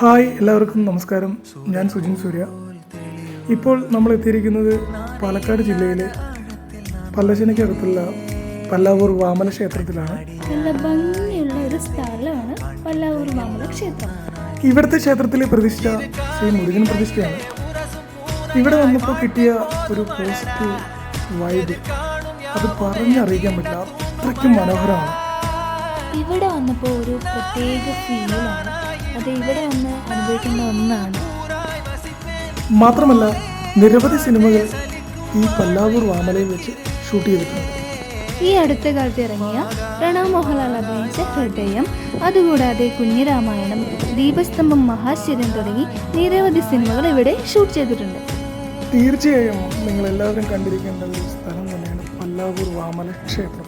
Hi എല്ലാവർക്കും നമസ്കാരം. ഞാൻ സുജിൻ സൂര്യ. ഇപ്പോൾ നമ്മൾ എത്തിയിരിക്കുന്നത് പാലക്കാട് ജില്ലയിലെ പല്ലശ്ശനയ്ക്കടുത്തുള്ള പല്ലാവൂർ വാമന ക്ഷേത്രത്തിലാണ്. നല്ല ഭംഗിയുള്ള ഒരു സ്ഥലമാണ് പല്ലാവൂർ വാമന ക്ഷേത്രം. ഇവിടുത്തെ ക്ഷേത്രത്തിലെ പ്രതിഷ്ഠ ശ്രീ മുരുകൻ പ്രതിഷ്ഠയാണ്. ഇവിടെ വന്നപ്പോൾ കിട്ടിയ ഒരു പോസിറ്റീവ് വൈബ് അത് പറഞ്ഞറിയിക്കാൻ പറ്റില്ല. അത്രയ്ക്കും മനോഹരമാണ്. ഇവിടെ വന്നപ്പോൾ ഒരു പ്രത്യേക ഫീലാണ് അത് ഇവിടെ ഒന്ന് അനുഭവിക്കുന്ന ഒന്നാണ്. മാത്രമല്ല നിരവധി സിനിമകൾ ഈ പല്ലാവൂർ വാമലയിൽ വെച്ച് ഷൂട്ട് ചെയ്തിട്ടുണ്ട്. ഈ അടുത്ത കാലത്ത് ഇറങ്ങിയ പ്രണവ് മോഹൻലാൽ അഭിനയിച്ച ഹൃദയം അതുകൂടാതെ കുഞ്ഞിരാമായണം ദീപസ്തംഭം മഹാശിരൻ തുടങ്ങി നിരവധി സിനിമകൾ ഇവിടെ ഷൂട്ട് ചെയ്തിട്ടുണ്ട്. തീർച്ചയായും നിങ്ങൾ എല്ലാവരും കണ്ടിരിക്കേണ്ട ഒരു സ്ഥലം തന്നെയാണ് പല്ലാവൂർ വാമല ക്ഷേത്രം.